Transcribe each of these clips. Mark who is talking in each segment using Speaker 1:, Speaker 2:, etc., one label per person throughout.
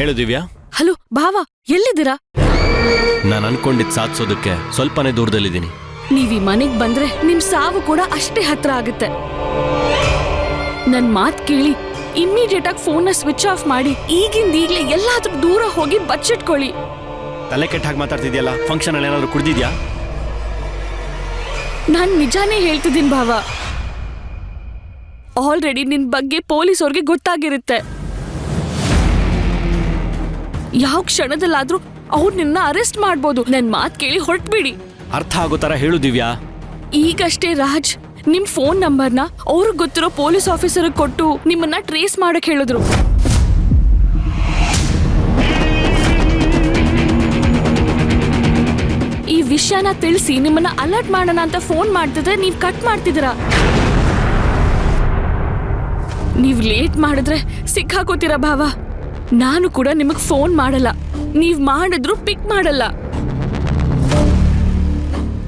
Speaker 1: ಹೇಳು ದಿವ್ಯಾ.
Speaker 2: ಹಲೋ ಭಾವ ಎಲ್ಲಿದ್ದೀರಾ?
Speaker 1: ನಾನು ಅನ್ಕೊಂಡಿದ್ ಸಾಧಿಸೋದಕ್ಕೆ ಸ್ವಲ್ಪನೇ ದೂರದಲ್ಲಿದ್ದೀನಿ.
Speaker 2: ನೀವ್ ಈ ಮನೆಗ್ ಬಂದ್ರೆ ನಿಮ್ ಸಾವು ಕೂಡ ಅಷ್ಟೇ ಹತ್ರ ಆಗುತ್ತೆ. ನನ್ ಮಾತ್ ಕೇಳಿ ಇಮ್ಮಿಡಿಯೇಟ್ ಆಗಿ ಫೋನ್ನ ಸ್ವಿಚ್ ಆಫ್ ಮಾಡಿ ಈಗಿಂದ ಈಗ್ಲೇ ಎಲ್ಲಾದ್ರೂ ದೂರ ಹೋಗಿ ಬಚ್ಚಿಟ್ಕೊಳ್ಳಿ.
Speaker 1: ತಲೆ ಕೆಟ್ಟ ಹಾಗೆ ಮಾತಾಡ್ತಿದ್ಯಲ್ಲ ಫಂಕ್ಷನ್ ಅಲ್ಲಿ ಏನಾದ್ರು ಕುಡ್ದಿದ್ಯಾ?
Speaker 2: ನಾನ್ ನಿಜಾನೇ ಹೇಳ್ತಿದ್ದೀನಿ ಭಾವ. ಆಲ್ರೆಡಿ ನಿನ್ ಬಗ್ಗೆ ಪೊಲೀಸ್ ಅವ್ರಿಗೆ ಗೊತ್ತಾಗಿರುತ್ತೆ. ಯಾವ ಕ್ಷಣದಲ್ಲಾದ್ರೂ ಅವ್ರು ನಿನ್ನ ಅರೆಸ್ಟ್ ಮಾಡ್ಬೋದು. ನನ್ ಮಾತ್ ಕೇಳಿ ಹೊರಟ್ಬಿಡಿ.
Speaker 1: ಅರ್ಥ ಆಗೋ ತರ ಹೇಳು ದಿವ್ಯಾ.
Speaker 2: ಈಗಷ್ಟೇ ರಾಜ್ ನಿಮ್ ಫೋನ್ ನಂಬರ್ನ ಅವ್ರಿಗೆ ಗೊತ್ತಿರೋ ಪೊಲೀಸ್ ಆಫೀಸರ್ ಕೊಟ್ಟು ನಿಮ್ಮನ್ನ ಟ್ರೇಸ್ ಮಾಡಕ್ ಹೇಳಿದ್ರು. ಈ ವಿಷಯನ ತಿಳಿಸಿ ನಿಮ್ಮನ್ನ ಅಲರ್ಟ್ ಮಾಡೋಣ ಅಂತ ಫೋನ್ ಮಾಡ್ತಿದ್ರೆ ನೀವ್ ಕಟ್ ಮಾಡ್ತಿದ್ದೀರಾ? ನೀವ್ ಲೇಟ್ ಮಾಡಿದ್ರೆ ಸಿಕ್ಕಾಕೋತೀರಾ ಭಾವ? ನಾನು ಕೂಡ ನಿಮಗ್ ಫೋನ್ ಮಾಡಲ್ಲ. ನೀವ್ ಮಾಡಿದ್ರು ಪಿಕ್ ಮಾಡಲ್ಲ.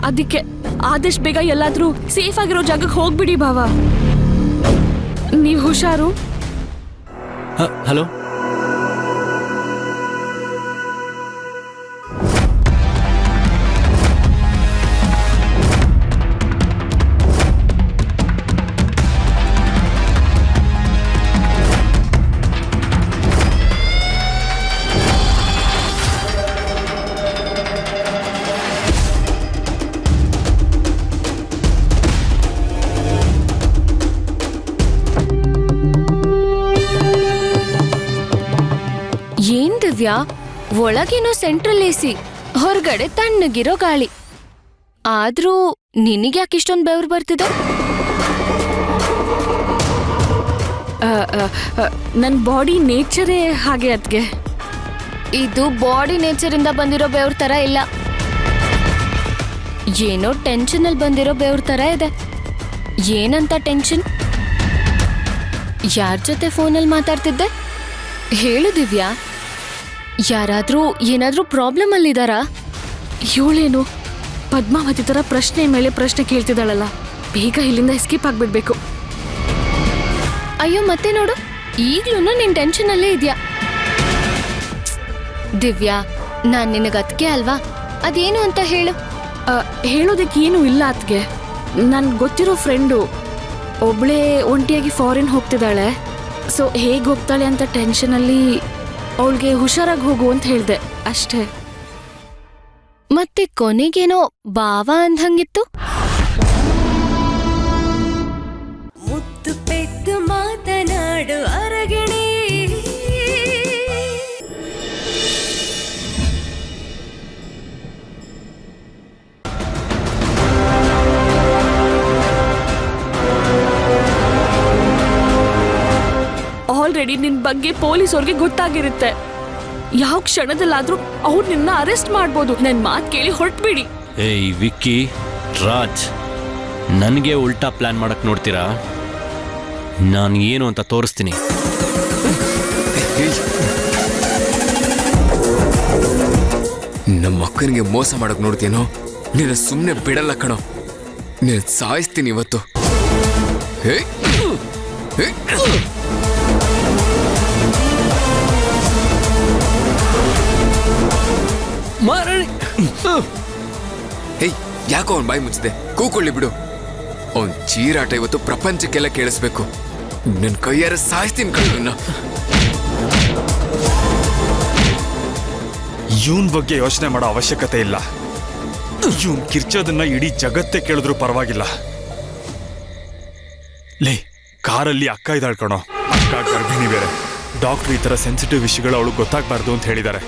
Speaker 2: ಅದಕ್ಕೆ ಆದಷ್ಟು ಬೇಗ ಎಲ್ಲಾದ್ರೂ ಸೇಫ್ ಆಗಿರೋ ಜಾಗಕ್ಕೆ ಹೋಗ್ಬಿಡಿ ಭಾವ. ನೀವು ಹುಷಾರು?
Speaker 1: ಹಲೋ?
Speaker 3: ಒಳಗೇನೋ ಸೆಂಟ್ರಲ್ ಎಸಿ ಹೊರಗಡೆ ತಣ್ಣಗಿರೋ ಗಾಳಿ. ಆದ್ರೂ ನಿನಗ್ಯಾಕೆ ಇಷ್ಟೊಂದು ಬೆವರು ಬರ್ತಿದೆ?
Speaker 2: ನನ್ನ ಬಾಡಿ ನೇಚರೇ ಹಾಗೆ ಅದ್ಗೆ.
Speaker 3: ಇದು ಬಾಡಿ ನೇಚರಿಂದ ಬಂದಿರೋ ಬೆವ್ರ ತರ ಇಲ್ಲ. ಏನೋ ಟೆನ್ಷನ್ ಅಲ್ಲಿ ಬಂದಿರೋ ಬೆವ್ರ ತರ ಇದೆ. ಏನಂತ ಟೆನ್ಷನ್? ಯಾರ ಜೊತೆ ಫೋನಲ್ಲಿ ಮಾತಾಡ್ತಿದ್ದೆ? ಹೇಳು ದಿವ್ಯಾ. ಯಾರಾದ್ರೂ ಏನಾದ್ರೂ ಪ್ರಾಬ್ಲಮ್ ಅಲ್ಲಿದ್ದಾರಾ
Speaker 2: ಇವಳೇನು ಪದ್ಮಾವತಿ ತರ ಪ್ರಶ್ನೆ ಮೇಲೆ ಪ್ರಶ್ನೆ ಕೇಳ್ತಿದ್ದಾಳಲ್ಲ. ಬೇಗ ಇಲ್ಲಿಂದ ಎಸ್ಕೇಪ್ ಆಗ್ಬಿಡ್ಬೇಕು.
Speaker 3: ಅಯ್ಯೋ, ಮತ್ತೆ ನೋಡು. ಈಗಲೂ ನಿನ್ ಟೆನ್ಷನ್ ಅಲ್ಲೇ ಇದ್ಯಾ? ದಿವ್ಯಾ, ನಾನ್ ನಿನಗೆ ಅದಕ್ಕೆ ಅಲ್ವಾ? ಅದೇನು ಅಂತ ಹೇಳು.
Speaker 2: ಹೇಳೋದಕ್ಕೆ ಏನು ಇಲ್ಲ ಅತ್ಗೆ ನನ್ಗೆ ಗೊತ್ತಿರೋ ಫ್ರೆಂಡು ಒಬ್ಳೆ ಒಂಟಿಯಾಗಿ ಫಾರಿನ್ ಹೋಗ್ತಿದ್ದಾಳೆ. ಸೊ ಹೇಗೆ ಹೋಗ್ತಾಳೆ ಅಂತ ಟೆನ್ಷನಲ್ಲಿ ಅವಳಿಗೆ ಹುಷಾರಾಗಿ ಹೋಗು ಅಂತ ಹೇಳಿದೆ ಅಷ್ಟೇ.
Speaker 3: ಮತ್ತೆ ಕೊನೆಗೇನೋ ಬಾವ ಅಂದಂಗಿತ್ತು?
Speaker 4: ಮುದ್ದು ಪೆದ್ದು ಮಾತನಾಡು
Speaker 2: ಬಗ್ಗೆ ಪೊಲೀಸವ್ರಿಗೆ ಗೊತ್ತಾಗಿರುತ್ತೆ. ಯಾವ ಕ್ಷಣದಲ್ಲಾದ್ರೂ ಅವ್ರು ನಿನ್ನ ಅರೆಸ್ಟ್ ಮಾಡ್ಬೋದು. ನನ್ ಮಾತು ಕೇಳಿ ಹೊರಟ್ಬಿಡಿ.
Speaker 1: ಏಯ್ ವಿಕ್ಕಿ ರಾಜ್ ನನಗೆ ಉಲ್ಟಾ ಪ್ಲಾನ್ ಮಾಡಕ್ ನೋಡ್ತೀರಾ? ನಾನು ಏನು ಅಂತ ತೋರಿಸ್ತೀನಿ.
Speaker 5: ನಮ್ಮ ಅಕ್ಕನಿಗೆ ಮೋಸ ಮಾಡಕ್ ನೋಡ್ತೀನೋ ನೀನು ಸುಮ್ಮನೆ ಬಿಡಲ್ಲ ಕಣೋ. ನೀನು ಸಾಯಿಸ್ತೀನಿ ಇವತ್ತು. ಯಾಕೋ ಅವನ್ ಬಾಯಿ ಮುಚ್ಚಿದೆ? ಕೂಕೊಳ್ಳಿ ಬಿಡು. ಅವನ್ ಚೀರಾಟ ಇವತ್ತು ಪ್ರಪಂಚಕ್ಕೆಲ್ಲ ಕೇಳಿಸ್ಬೇಕು. ನನ್ನ ಕೈಯಾರ ಸಾಯಿಸ್ತೀನಿ ನಿನ್ನ
Speaker 6: ಇವನ್. ಬಗ್ಗೆ ಯೋಚನೆ ಮಾಡೋ ಅವಶ್ಯಕತೆ ಇಲ್ಲ. ಇವನ್ ಕಿರ್ಚೋದನ್ನ ಇಡೀ ಜಗತ್ತೇ ಕೇಳಿದ್ರು ಪರವಾಗಿಲ್ಲ. ಲೇ, ಕಾರಲ್ಲಿ ಅಕ್ಕ ಇದ್ದಾಳ್ ಕಣೋ. ಅಕ್ಕ ಗರ್ಭಿಣಿ ಬೇರೆ. ಡಾಕ್ಟರ್ ಈ ತರ ಸೆನ್ಸಿಟಿವ್ ವಿಷಯಗಳು ಅವಳು ಗೊತ್ತಾಗ್ಬಾರ್ದು ಅಂತ ಹೇಳಿದ್ದಾರೆ.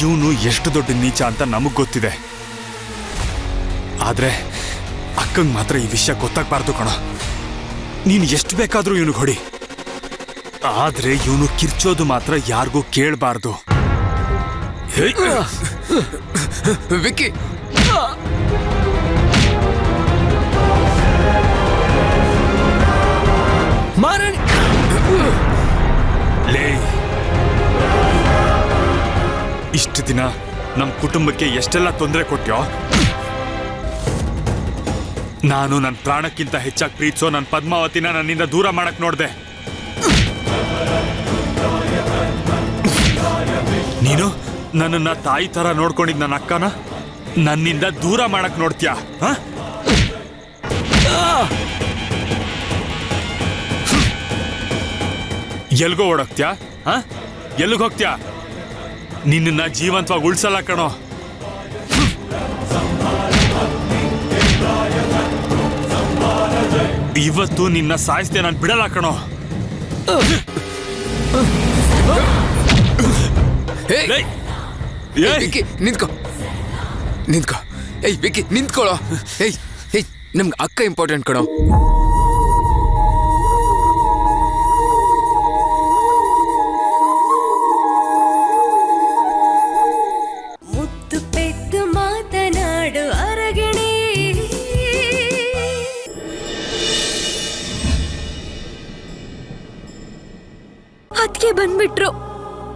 Speaker 6: ಇವನು ಎಷ್ಟು ದೊಡ್ಡ ನೀಚ ಅಂತ ನಮಗ್ ಗೊತ್ತಿದೆ. ಆದ್ರೆ ಅಕ್ಕಂಗ್ ಮಾತ್ರ ಈ ವಿಷಯ ಗೊತ್ತಾಗ್ಬಾರ್ದು ಕಣ. ನೀನು ಎಷ್ಟು ಬೇಕಾದ್ರೂ ಇವನು ಹೊಡಿ. ಆದ್ರೆ ಇವನು ಕಿರ್ಚೋದು ಮಾತ್ರ ಯಾರಿಗೂ ಕೇಳಬಾರ್ದು.
Speaker 5: ವಿಕ್ಕಿ!
Speaker 1: ಮಾರಣಿ
Speaker 6: ಲೇ ಇಷ್ಟು ದಿನ ನಮ್ಮ ಕುಟುಂಬಕ್ಕೆ ಎಷ್ಟೆಲ್ಲ ತೊಂದರೆ ಕೊಟ್ಟ್ಯೋ? ನಾನು ನನ್ನ ಪ್ರಾಣಕ್ಕಿಂತ ಹೆಚ್ಚಾಗಿ ಪ್ರೀತಿಸೋ ನನ್ನ ಪದ್ಮಾವತಿನ ನನ್ನಿಂದ ದೂರ ಮಾಡಕ್ ನೋಡಿದೆ. ನೀನು ನನ್ನನ್ನ ತಾಯಿ ತರ ನೋಡ್ಕೊಂಡಿದ್ ನನ್ನ ಅಕ್ಕನ? ನನ್ನಿಂದ ದೂರ ಮಾಡಕ್ ನೋಡ್ತೀಯಾ? ಎಲ್ಗೋ ಓಡೋಗ್ತ್ಯಾ? ಹ? ಎಲ್ಲಿಗೆ ಹೋಗ್ತ್ಯಾ? ನಿನ್ನ ಜೀವಂತವಾಗಿ ಉಳಿಸಲ್ಲ ಕಣೋ. ಇವತ್ತು ನಿನ್ನ ಸಾಯಿಸ್ತೇ ನಾನು ಬಿಡಲ್ಲ ಕಣೋ!
Speaker 5: ವಿಕ್ಕಿ ನಿಂತ್ಕೋ. ನಿಂತ್ಕೋ. ಏಯ್ ವಿಕ್ಕಿ ನಿಂತ್ಕೊಳ್ಳೋ. ಏಯ್ ಏಯ್ ನಮ್ಗೆ ಅಕ್ಕ ಇಂಪಾರ್ಟೆಂಟ್ ಕಣೋ.
Speaker 7: ಅದಕ್ಕೆ ಬಂದ್ಬಿಟ್ರು.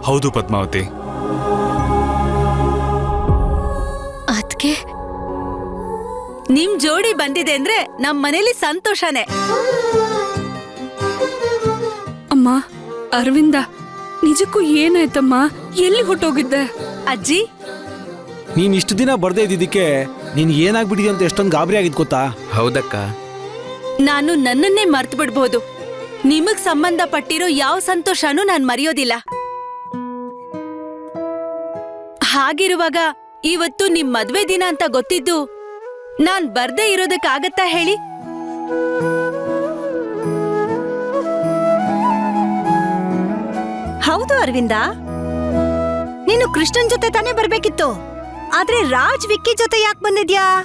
Speaker 6: ಹೌದು ಪದ್ಮಾವತಿ.
Speaker 7: ಅದಕ್ಕೆ
Speaker 4: ನಿಮ್ ಜೋಡಿ ಬಂದಿದೆ ಅಂದ್ರೆ ನಮ್ ಮನೇಲಿ ಸಂತೋಷನೇ.
Speaker 2: ಅಮ್ಮ ಅರವಿಂದ ನಿಜಕ್ಕೂ ಏನಾಯ್ತಮ್ಮ? ಎಲ್ಲಿ ಹೊಟ್ಟೋಗಿದ್ದೆ?
Speaker 4: ಅಜ್ಜಿ?
Speaker 8: ನೀನ್ ಇಷ್ಟು ದಿನ ಬರ್ದೇ ಇದ್ದಿದ್ದಕ್ಕೆ ನೀನ್ ಏನಾಗ್ಬಿಟ್ಟಿದೆ ಅಂತ ಎಷ್ಟೊಂದು ಗಾಬರಿ ಆಗಿದ್ ಗೊತ್ತಾ?
Speaker 5: ಹೌದಕ್ಕ.
Speaker 4: ನಾನು ನನ್ನನ್ನೇ ಮರ್ತು ಬಿಡ್ಬೋದು ನಿಮಗ್ ಸಂಬಂಧಪಟ್ಟಿರೋ ಯಾವ ಸಂತೋಷನೂ ನಾನ್ ಮರೆಯೋದಿಲ್ಲ. ಹಾಗಿರುವಾಗ ಇವತ್ತು ನಿಮ್ ಮದ್ವೆ ದಿನ ಅಂತ ಗೊತ್ತಿದ್ದು ನಾನ್ ಬರ್ದೇ ಇರೋದಕ್ಕಾಗತ್ತಾ ಹೇಳಿ?
Speaker 9: ಹೌದು ಅರವಿಂದ. ನೀನು ಕೃಷ್ಣನ್ ಜೊತೆ ತಾನೇ ಬರ್ಬೇಕಿತ್ತು. ಆದ್ರೆ ರಾಜ್ ವಿಕ್ಕಿ ಜೊತೆ ಯಾಕೆ ಬಂದಿದ್ಯಾ?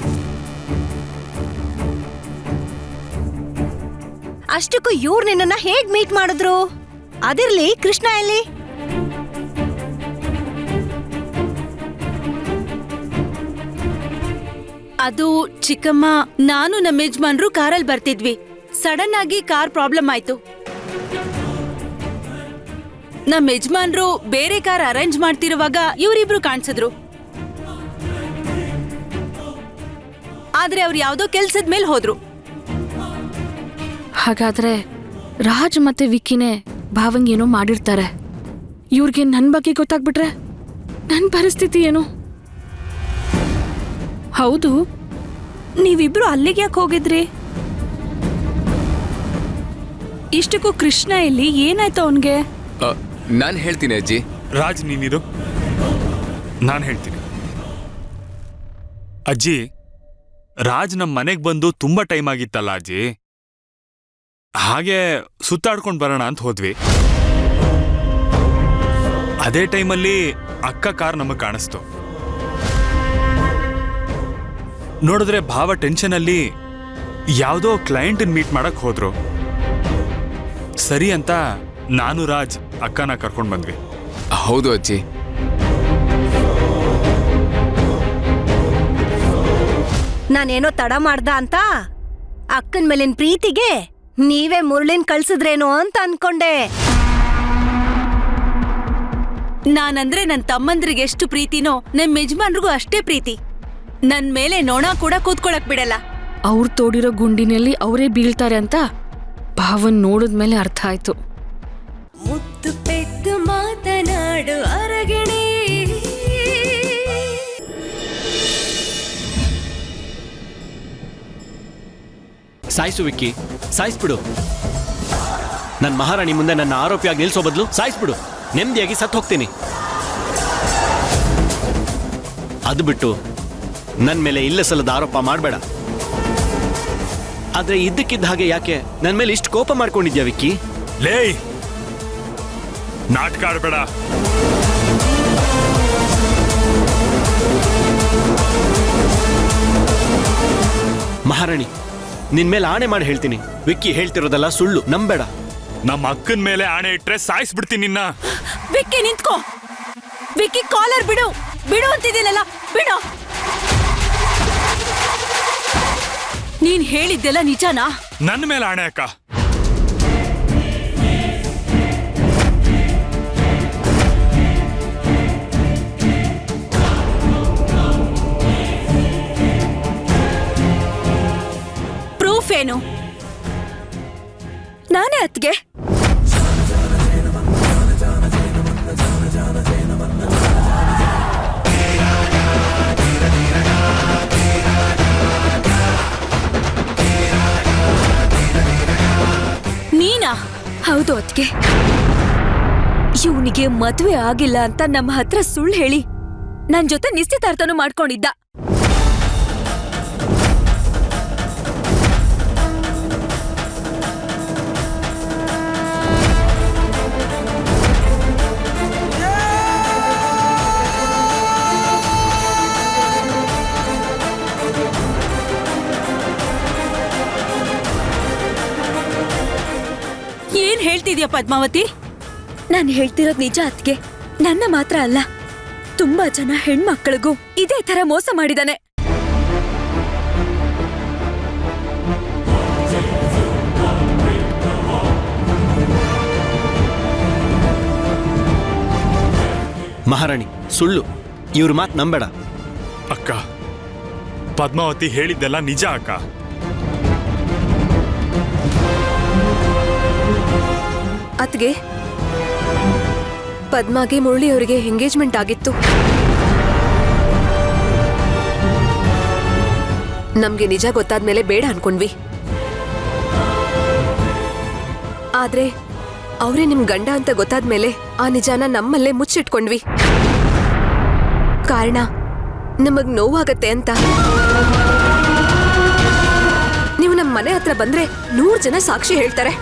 Speaker 9: ಅಷ್ಟಕ್ಕೂ ಇವ್ರು ನಿನ್ನನ್ನ ಹೇಗ್ ಮೀಟ್ ಮಾಡಿದ್ರು? ಅದಿರ್ಲಿ, ಕೃಷ್ಣ ಎಲ್ಲಿ?
Speaker 4: ಅದು ಚಿಕ್ಕಮ್ಮ, ನಾನು ನಮ್ಮ ಯಜಮಾನ್ರು ಕಾರಲ್ಲಿ ಬರ್ತಿದ್ವಿ. ಸಡನ್ ಆಗಿ ಕಾರ್ ಪ್ರಾಬ್ಲಮ್ ಆಯ್ತು. ನಮ್ಮ ಯಜಮಾನ್ರು ಬೇರೆ ಕಾರ್ ಅರೇಂಜ್ ಮಾಡ್ತಿರುವಾಗ ಇವರಿಬ್ರು ಕಾಣಿಸಿದ್ರು. ಆದ್ರೆ ಅವ್ರು ಯಾವ್ದೋ ಕೆಲ್ಸದ ಮೇಲೆ ಹೋದ್ರು.
Speaker 2: ಹಾಗಾದ್ರೆ ರಾಜ್ ಮತ್ತೆ ವಿಕ್ಕಿನೇ ಭಾವಂಗ್ ಏನೋ ಮಾಡಿರ್ತಾರೆ. ಇವ್ರಿಗೆ ನನ್ನ ಬಗ್ಗೆ ಗೊತ್ತಾಗ್ಬಿಟ್ರೆ ನನ್ನ ಪರಿಸ್ಥಿತಿ ಏನು? ಹೌದು ನೀವಿಬ್ರು ಅಲ್ಲಿಗೆ ಯಾಕೆ ಹೋಗಿದ್ರಿ? ಇಷ್ಟಕ್ಕೂ ಕೃಷ್ಣ ಇಲ್ಲಿ ಏನಾಯ್ತು ಅವನ್ಗೆ?
Speaker 5: ನಾನು ಹೇಳ್ತೀನಿ ಅಜ್ಜಿ.
Speaker 6: ರಾಜ್ ನೀನಿರು ನಾನು ಹೇಳ್ತೀನಿ. ಅಜ್ಜಿ ರಾಜ್ ನಮ್ಮ ಮನೆಗೆ ಬಂದು ತುಂಬಾ ಟೈಮ್ ಆಗಿತ್ತಲ್ಲ ಅಜ್ಜಿ? ಹಾಗೆ ಸುತ್ತಾಡ್ಕೊಂಡು ಬರೋಣ ಅಂತ ಹೋದ್ವಿ. ಅದೇ ಟೈಮಲ್ಲಿ ಅಕ್ಕ ಕಾರ್ ನಮಗೆ ಕಾಣಿಸ್ತು. ನೋಡಿದ್ರೆ ಭಾವ ಟೆನ್ಷನಲ್ಲಿ ಯಾವುದೋ ಕ್ಲೈಂಟನ್ನು ಮೀಟ್ ಮಾಡಕ್ಕೆ ಹೋದ್ರು. ಸರಿ ಅಂತ ನಾನು ರಾಜ್ ಅಕ್ಕನ ಕರ್ಕೊಂಡು ಬಂದ್ವಿ.
Speaker 5: ಹೌದು ಅಜ್ಜಿ.
Speaker 9: ನಾನೇನೋ ತಡ ಮಾಡ್ದ ಅಂತ ಅಕ್ಕನ ಮೇಲಿನ ಪ್ರೀತಿಗೆ ನೀವೇ ಮುರುಳಿನ್ ಕಳ್ಸಿದ್ರೇನೋ ಅಂತ ಅನ್ಕೊಂಡೆ.
Speaker 4: ನಾನಂದ್ರೆ ನನ್ ತಮ್ಮಂದ್ರಿಗೆ ಎಷ್ಟು ಪ್ರೀತಿನೋ ನಮ್ ಯಜಮಾನ್ರಿಗೂ ಅಷ್ಟೇ ಪ್ರೀತಿ. ನನ್ ಮೇಲೆ ನೊಣ ಕೂಡ ಕೂತ್ಕೊಳಕ್ ಬಿಡಲ್ಲ.
Speaker 2: ಅವ್ರು ತೋಡಿರೋ ಗುಂಡಿನಲ್ಲಿ ಅವರೇ ಬೀಳ್ತಾರೆ ಅಂತ ಭಾವನ್ ನೋಡಿದ್ಮೇಲೆ ಅರ್ಥ ಆಯ್ತು.
Speaker 10: ಮುತ್ತು ಪೆದ್ದು ಮಾತನಾಡು ಅರಗಿಣಿ
Speaker 1: ಸಾಯಿಸು ವಿಕ್ಕಿ ಸಾಯಿಸ್ಬಿಡು. ನನ್ನ ಮಹಾರಾಣಿ ಮುಂದೆ ನನ್ನ ಆರೋಪಿಯಾಗಿ ನಿಲ್ಸೋ ಬದಲು ಸಾಯಿಸ್ಬಿಡು. ನೆಮ್ಮದಿಯಾಗಿ ಸತ್ತು ಹೋಗ್ತೀನಿ. ಅದು ಬಿಟ್ಟು ನನ್ನ ಮೇಲೆ ಇಲ್ಲ ಸಲ್ಲದ ಆರೋಪ ಮಾಡಬೇಡ. ಆದ್ರೆ ಇದ್ದಕ್ಕಿದ್ದ ಹಾಗೆ ಯಾಕೆ ನನ್ನ ಮೇಲೆ ಇಷ್ಟು ಕೋಪ ಮಾಡ್ಕೊಂಡಿದ್ಯಾ ವಿಕ್ಕಿ?
Speaker 6: ಲೇ ನಾಟಕ ಆಡಬೇಡ.
Speaker 1: ಮಹಾರಾಣಿ ನಿನ್ ಮೇಲೆ ಆಣೆ ಮಾಡಿ ಹೇಳ್ತೀನಿ. ವಿಕ್ಕಿ ಹೇಳ್ತಿರೋದಲ್ಲ ಸುಳ್ಳು ನಂಬೇಡ.
Speaker 6: ನಮ್ಮ ಅಕ್ಕನ ಮೇಲೆ ಆಣೆ ಇಟ್ರೆ ಸಾಯಿಸ್ಬಿಡ್ತೀನಿ ನಿನ್ನ.
Speaker 4: ವಿಕ್ಕಿ ನಿಂತ್ಕೋ. ವಿಕ್ಕಿ ಕಾಲರ್ ಬಿಡು. ಬಿಡು ಅಂತಿದ್ದೀನಲ್ಲ ಬಿಡು. ನೀನ್ ಹೇಳಿದ್ದೆಲ್ಲ ನಿಜನಾ?
Speaker 6: ನನ್ನ ಮೇಲೆ ಆಣೆ ಅಕ್ಕ
Speaker 4: ಏನು? ನಾನೇ ಅತ್ಗೆ
Speaker 7: ನೀನಾ? ಹೌದು ಅತ್ಗೆ ಇವನಿಗೆ ಮದುವೆ ಆಗಿಲ್ಲ ಅಂತ ನಮ್ಮ ಹತ್ರ ಸುಳ್ಳು ಹೇಳಿ. ನನ್ ಜೊತೆ ನಿಶ್ಚಿತಾರ್ಥನು ಮಾಡ್ಕೊಂಡಿದ್ದ.
Speaker 4: ಹೇಳ್ತಿದ್ಯಾ ಪದ್ಮಾವತಿ?
Speaker 7: ನಾನು ಹೇಳ್ತಿರೋದು ನಿಜ ಅದ್ಗೆ ನನ್ನ ಮಾತ್ರ ಅಲ್ಲ. ತುಂಬಾ ಜನ ಹೆಣ್ಮಕ್ಳಿಗೂ ಇದೇ ತರ ಮೋಸ ಮಾಡಿದಾನೆ.
Speaker 1: ಮಹಾರಾಣಿ ಸುಳ್ಳು. ಇವ್ರ ಮಾತು ನಂಬೇಡ.
Speaker 6: ಅಕ್ಕ ಪದ್ಮಾವತಿ ಹೇಳಿದ್ದೆಲ್ಲ ನಿಜ ಅಕ್ಕ.
Speaker 7: ಅತ್ಗೆ ಪದ್ಮಾಗೆ ಮುರಳಿ ಅವರಿಗೆ ಎಂಗೇಜ್ಮೆಂಟ್ ಆಗಿತ್ತು. ನಮ್ಗೆ ನಿಜ ಗೊತ್ತಾದ್ಮೇಲೆ ಬೇಡ ಅನ್ಕೊಂಡ್ವಿ. ಆದ್ರೆ ಅವರೇ ನಿಮ್ ಗಂಡ ಅಂತ ಗೊತ್ತಾದ್ಮೇಲೆ ಆ ನಿಜಾನ ನಮ್ಮಲ್ಲೇ ಮುಚ್ಚಿಟ್ಕೊಂಡ್ವಿ. ಕಾರಣ ನಮಗ್ ನೋವಾಗತ್ತೆ ಅಂತ. ನೀವು ನಮ್ಮ ಮನೆ ಹತ್ರ ಬಂದ್ರೆ ನೂರ್ ಜನ ಸಾಕ್ಷಿ ಹೇಳ್ತಾರೆ.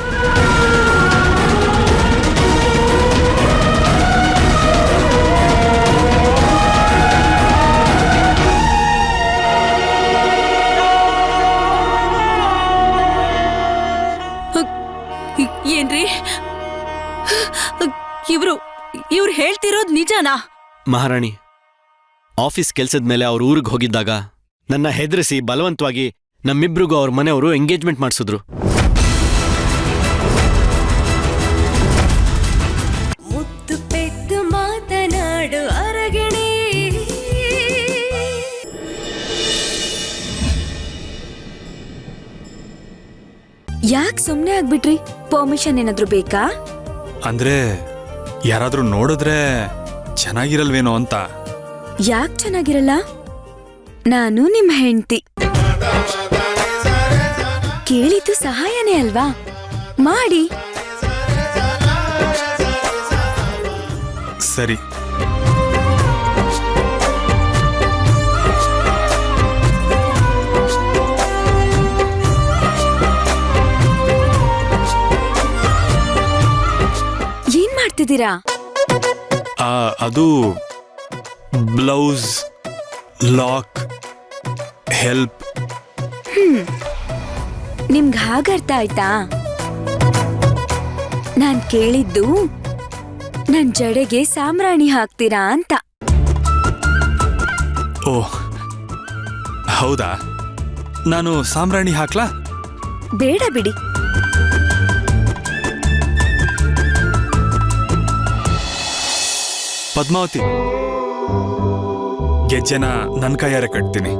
Speaker 1: ಮಹಾರಾಣಿ ಆಫೀಸ್ ಕೆಲಸದ ಮೇಲೆ ಅವ್ರ ಊರಿಗೆ ಹೋಗಿದ್ದಾಗ ನನ್ನ ಹೆದರಿಸಿ ಬಲವಂತವಾಗಿ ನಮ್ಮಿಬ್ರಿಗೂ ಅವ್ರ ಮನೆಯವರು ಎಂಗೇಜ್ಮೆಂಟ್ ಮಾಡಿಸಿದ್ರು.
Speaker 10: ಮುತ್ತು ಪೆದ್ದು ಮಾತನಾಡು ಅರಗಿಣಿ.
Speaker 7: ಯಾಕೆ ಸುಮ್ಮನೆ ಆಗ್ಬಿಟ್ರಿ? ಪರ್ಮಿಷನ್ ಏನಾದ್ರೂ ಬೇಕಾ?
Speaker 6: ಅಂದ್ರೆ ಯಾರಾದ್ರೂ ನೋಡಿದ್ರೆ ಚೆನ್ನಾಗಿರಲ್ವೇನೋ ಅಂತ?
Speaker 7: ಯಾಕೆ ಚೆನ್ನಾಗಿರಲ್ಲ? ನಾನು ನಿಮ್ಮ ಹೆಂಡತಿ. ಕೇಳಿದ್ದು ಸಹಾಯನೇ ಅಲ್ವಾ? ಮಾಡಿ.
Speaker 6: ಸರಿ.
Speaker 7: ಏನ್ ಮಾಡ್ತಿದ್ದೀರಾ?
Speaker 6: ಅದು ಬ್ಲೌಸ್ ಲಾಕ್ ಹೆಲ್ಪ್.
Speaker 7: ನಿಮ್ಗೆ ಹಾಗರ್ಥ ಆಯ್ತಾ? ನಾನ್ ಕೇಳಿದ್ದು ನನ್ ಜಡೆಗೆ ಸಾಮ್ರಾಣಿ ಹಾಕ್ತೀರಾ ಅಂತ.
Speaker 6: ಓ ಹೌದಾ? ನಾನು ಸಾಮ್ರಾಣಿ ಹಾಕ್ಲಾ?
Speaker 7: ಬೇಡ ಬಿಡಿ.
Speaker 6: ಪದ್ಮಾವತಿ. ಗೆಜ್ಜೆನ ನನ್ನ ಕೈಯಾರೆ ಕಟ್ತೀನಿ.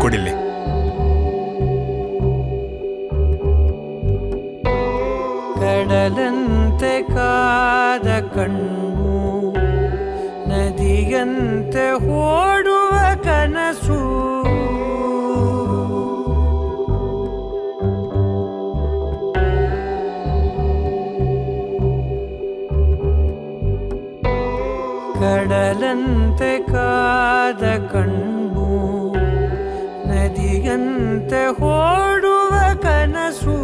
Speaker 6: ಕೊಡಿಲ್ಲಿ
Speaker 11: ಕಡಲಂತೆ ಕಾದ ಕಣ್ಣು ನದಿಯಂತೆ ಓಡುವ ಕನಸು. ಕಡಲಂತೆ ಕಾದ ಕಣ್ಣು ನದಿಯಂತೆ ಓಡುವ ಕನಸು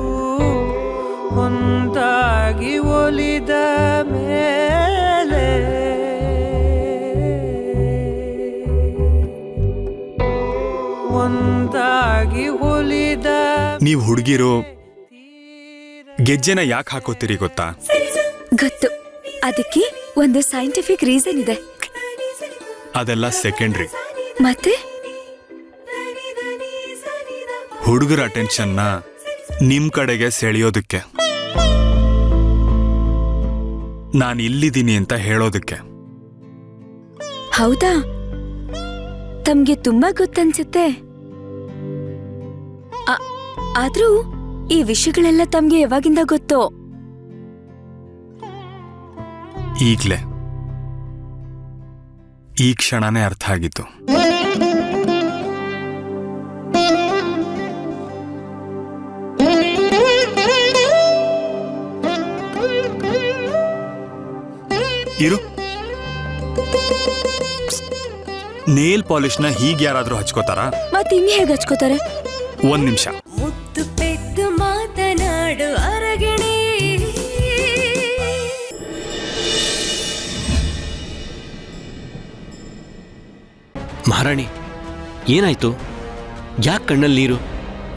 Speaker 11: ಒಂದಾಗಿ ಒಲಿದ ಮೇಲೆ. ಒಂದಾಗಿ ಒಲಿದ
Speaker 6: ನೀವು ಹುಡುಗಿರು ಗೆಜ್ಜೆನ ಯಾಕೆ ಹಾಕೋತೀರಿ ಗೊತ್ತಾ?
Speaker 7: ಗೊತ್ತು. ಅದಕ್ಕೆ ಒಂದು ಸೈಂಟಿಫಿಕ್ ರೀಸನ್ ಇದೆ.
Speaker 6: ಅದೆಲ್ಲ ಸೆಕೆಂಡ್ರಿ
Speaker 7: ಮತ್ತೆ?
Speaker 6: ಹುಡುಗರ ಅಟೆನ್ಷನ್ನ ನಿಮ್ ಕಡೆಗೆ ಸೆಳೆಯೋದಕ್ಕೆ. ನಾನು ಇಲ್ಲಿದ್ದೀನಿ ಅಂತ ಹೇಳೋದಕ್ಕೆ.
Speaker 7: ಹೌದಾ? ತಮ್ಗೆ ತುಂಬಾ ಗೊತ್ತನ್ಸುತ್ತೆ. ಆ- ಆದ್ರೂ ಈ ವಿಷಯಗಳೆಲ್ಲ ತಮ್ಗೆ ಯಾವಾಗಿಂದ ಗೊತ್ತೋ?
Speaker 6: ಈಗ್ಲೇ. ಈ ಕ್ಷಣನೇ ಅರ್ಥ ಆಗಿತ್ತು ಇರು ನೇಲ್ ಪಾಲಿಶ್ನ ಹೀಗೆ ಯಾರಾದ್ರೂ ಹಚ್ಕೋತಾರ
Speaker 7: ಮತ್ತೆ ಹೇಗೆ ಹಚ್ಕೋತಾರೆ
Speaker 6: ಒಂದ್ ನಿಮಿಷ
Speaker 1: ಮಹಾರಾಣಿ ಏನಾಯ್ತು? ಯಾಕೆ ಕಣ್ಣಲ್ಲಿ ನೀರು?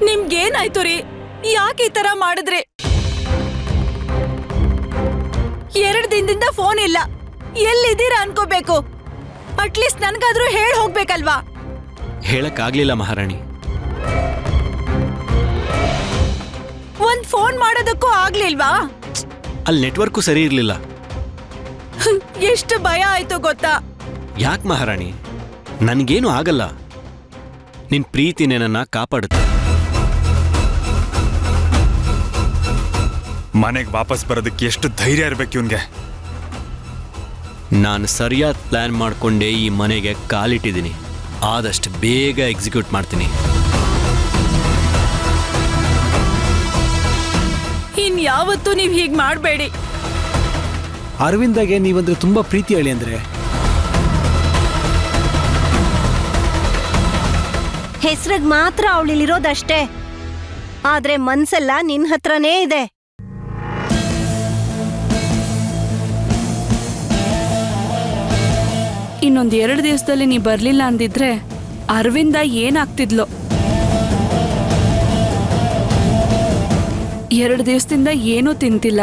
Speaker 4: ನಿಮ್ಗೇನಾಯ್ತು ರೀ? ಯಾಕೆ ಈ ತರ ಮಾಡಿದ್ರಿ? ಎರಡು ದಿನದಿಂದ ಫೋನ್ ಇಲ್ಲ. ಎಲ್ಲಿದ್ದೀರಾ ಅನ್ಕೋಬೇಕು. ಅಟ್ಲೀಸ್ಟ್ ನನ್ಗಾದ್ರೂ ಹೇಳಿ ಹೋಗ್ಬೇಕಲ್ವಾ?
Speaker 1: ಹೇಳಕ್ಕಾಗ್ಲಿಲ್ಲ ಮಹಾರಾಣಿ.
Speaker 4: ಒಂದ್ ಫೋನ್ ಮಾಡೋದಕ್ಕೂ ಆಗ್ಲಿಲ್ವಾ?
Speaker 1: ಅಲ್ಲಿ ನೆಟ್ವರ್ಕು ಸರಿ ಇರ್ಲಿಲ್ಲ.
Speaker 4: ಎಷ್ಟು ಭಯ ಆಯ್ತು ಗೊತ್ತಾ?
Speaker 1: ಯಾಕೆ ಮಹಾರಾಣಿ? ನನಗೇನು ಆಗಲ್ಲ. ನಿನ್ ಪ್ರೀತಿ ನನ್ನ ಕಾಪಾಡುತ್ತೆ.
Speaker 6: ಮನೆಗೆ ವಾಪಸ್ ಬರೋದಕ್ಕೆ ಎಷ್ಟು ಧೈರ್ಯ ಇರಬೇಕು ಇವನ್ಗೆ?
Speaker 1: ನಾನು ಸರಿಯಾದ ಪ್ಲಾನ್ ಮಾಡ್ಕೊಂಡೇ ಈ ಮನೆಗೆ ಕಾಲಿಟ್ಟಿದ್ದೀನಿ ಆದಷ್ಟು ಬೇಗ ಎಕ್ಸಿಕ್ಯೂಟ್ ಮಾಡ್ತೀನಿ.
Speaker 4: ಇನ್ ಯಾವತ್ತೂ ನೀವ್ ಹೀಗೆ ಮಾಡಬೇಡಿ.
Speaker 8: ಅರವಿಂದಾಗೆ ನೀವಂದ್ರೆ ತುಂಬಾ ಪ್ರೀತಿ ಹೇಳಿ ಅಂದ್ರೆ?
Speaker 9: ಹೆಸ್ರಿಗ್ ಮಾತ್ರ ಅವಳಿಲಿರೋದಷ್ಟೇ ಆದ್ರೆ ಮನ್ಸೆಲ್ಲ ನಿನ್ ಹತ್ರನೇ ಇದೆ.
Speaker 4: ಇನ್ನೊಂದ್ ಎರಡು ದಿವಸದಲ್ಲಿ ನೀ ಬರ್ಲಿಲ್ಲ ಅಂದಿದ್ರೆ ಅರವಿಂದ ಏನಾಗ್ತಿದ್ಲೋ? ಎರಡು ದಿವಸದಿಂದ ಏನೂ ತಿಂತಿಲ್ಲ.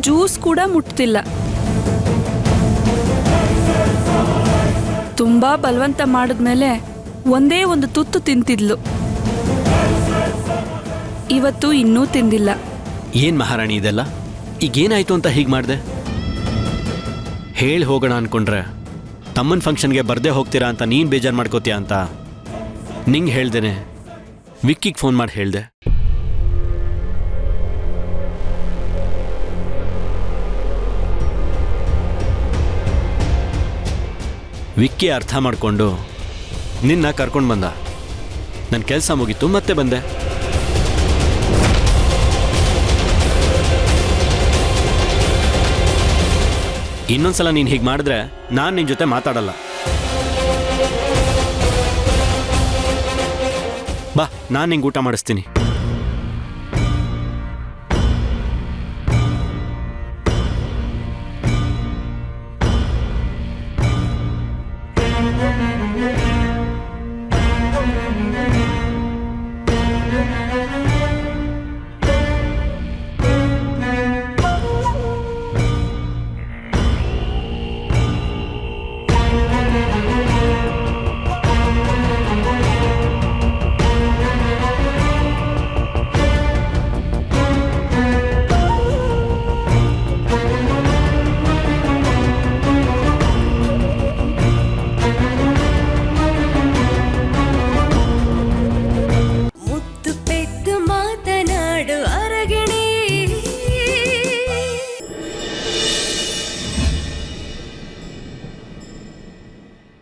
Speaker 4: ಜ್ಯೂಸ್ ಕೂಡ ಮುಟ್ತಿಲ್ಲ. ತುಂಬಾ ಬಲವಂತ ಮಾಡಿದ್ಮೇಲೆ ಒಂದೇ ಒಂದು ತುತ್ತು ತಿಂತಿದ್ಲು. ಇವತ್ತು ಇನ್ನೂ ತಿಂದಿಲ್ಲ.
Speaker 1: ಏನ್ ಮಹಾರಾಣಿ ಇದೆಲ್ಲ? ಈಗೇನಾಯ್ತು ಅಂತ ಹೀಗೆ ಮಾಡಿದೆ? ಹೇಳಿ ಹೋಗೋಣ ಅನ್ಕೊಂಡ್ರೆ, ತಮ್ಮನ ಫಂಕ್ಷನ್ಗೆ ಬರ್ದೇ ಹೋಗ್ತೀರಾ ಅಂತ ನೀನು ಬೇಜಾರು ಮಾಡ್ಕೋತೀಯ ಅಂತ ನಿಂಗೆ ಹೇಳ್ದೇನೆ. ವಿಕ್ಕಿಗೆ ಫೋನ್ ಮಾಡಿ ಹೇಳ್ದೆ. ವಿಕ್ಕಿ ಅರ್ಥ ಮಾಡಿಕೊಂಡು ನಿನ್ನ ಕರ್ಕೊಂಡು ಬಂದ. ನನ್ನ ಕೆಲಸ ಮುಗೀತು, ಮತ್ತೆ ಬಂದೆ. ಇನ್ನೊಂದ್ಸಲ ನೀನು ಹೀಗೆ ಮಾಡಿದ್ರೆ ನಾನು ನಿನ್ನ ಜೊತೆ ಮಾತಾಡಲ್ಲ. ಬಾ, ನಾನು ನಿಂಗೆ ಊಟ ಮಾಡಿಸ್ತೀನಿ.